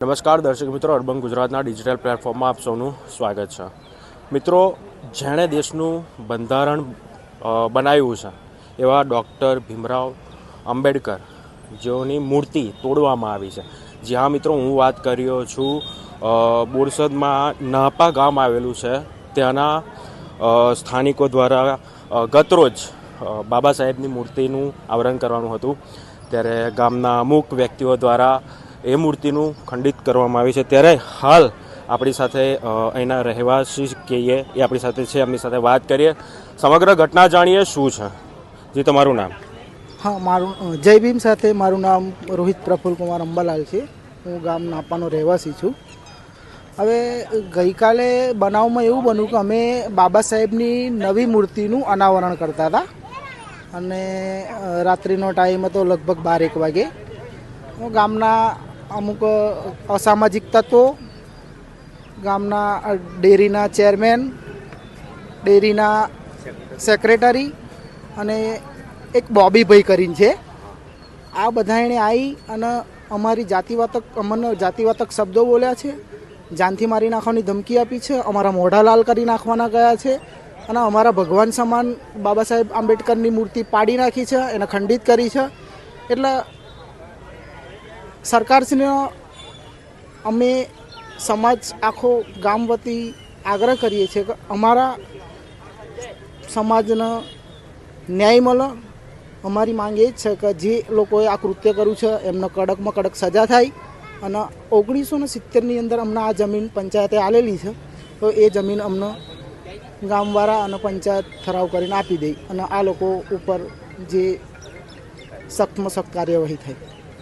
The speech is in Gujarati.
નમસ્કાર, દર્શક મિત્રો, અર્બન ગુજરાતના ડિજિટલ પ્લેટફોર્મમાં આપ સૌનું સ્વાગત છે. મિત્રો, જેણે દેશનું બંધારણ બનાવ્યું છે, એવા ડૉક્ટર ભીમરાવ આંબેડકર, જેઓની મૂર્તિ તોડવામાં આવી છે. જ્યાં મિત્રો, હું વાત કરી છું બોરસદમાં નાપા ગામ આવેલું છે. ત્યાંના સ્થાનિકો દ્વારા ગતરોજ બાબા સાહેબની મૂર્તિનું આવરણ કરવાનું હતું. ત્યારે ગામના અમુક વ્યક્તિઓ દ્વારા એ મૂર્તિનું ખંડિત કરવામાં આવી છે. ત્યારે હાલ આપણી સાથે અહીંના રહેવાસી કહીએ એ આપણી સાથે છે. એમની સાથે વાત કરીએ. સમગ્ર ઘટના જાણીએ શું છે? જી, તમારું નામ? હા, મારું જય ભીમ સાથે મારું નામ રોહિત પ્રફુલ કુમાર અંબાલાલ છે. હું ગામ નાપાનો રહેવાસી છું. હવે ગઈકાલે બનાવમાં એવું બન્યું કે અમે બાબા સાહેબની નવી મૂર્તિનું અનાવરણ કરતા હતા. અને રાત્રિનો ટાઈમ હતો લગભગ બાર એક વાગે ગામના અમુક અસામાજિક તત્વો. ગામના ડેરીના ચેરમેન, ડેરીના સેક્રેટરી અને એક બોબીભાઈ કરીને છે. આ બધા એણે આવી અને અમારી જાતિવાતક, અમને જાતિવાતક શબ્દો બોલ્યા છે. જાનથી મારી નાખવાની ધમકી આપી છે. અમારા મોઢા લાલ કરી નાખવાના ગયા છે. અને અમારા ભગવાન સમાન બાબા સાહેબ આંબેડકરની મૂર્તિ પાડી નાખી છે. એને ખંડિત કરી છે. એટલે સરકારશ્રીનો અમે સમાજ આખો ગામ વતી આગ્રહ કરીએ છીએ કે અમારા સમાજનો ન્યાય મળે. અમારી માંગ એ જ છે કે જે લોકોએ આ કૃત્ય કર્યું છે, એમને કડકમાં કડક સજા થાય અને ઓગણીસો ને સિત્તેરની અંદર અમને આ જમીન પંચાયતે આલેલી છે, તો એ જમીન અમને ગામવાળા અને પંચાયત ઠરાવ કરીને આપી દે અને આ લોકો ઉપર જે સખ્તમાં સખ્ત કાર્યવાહી થાય.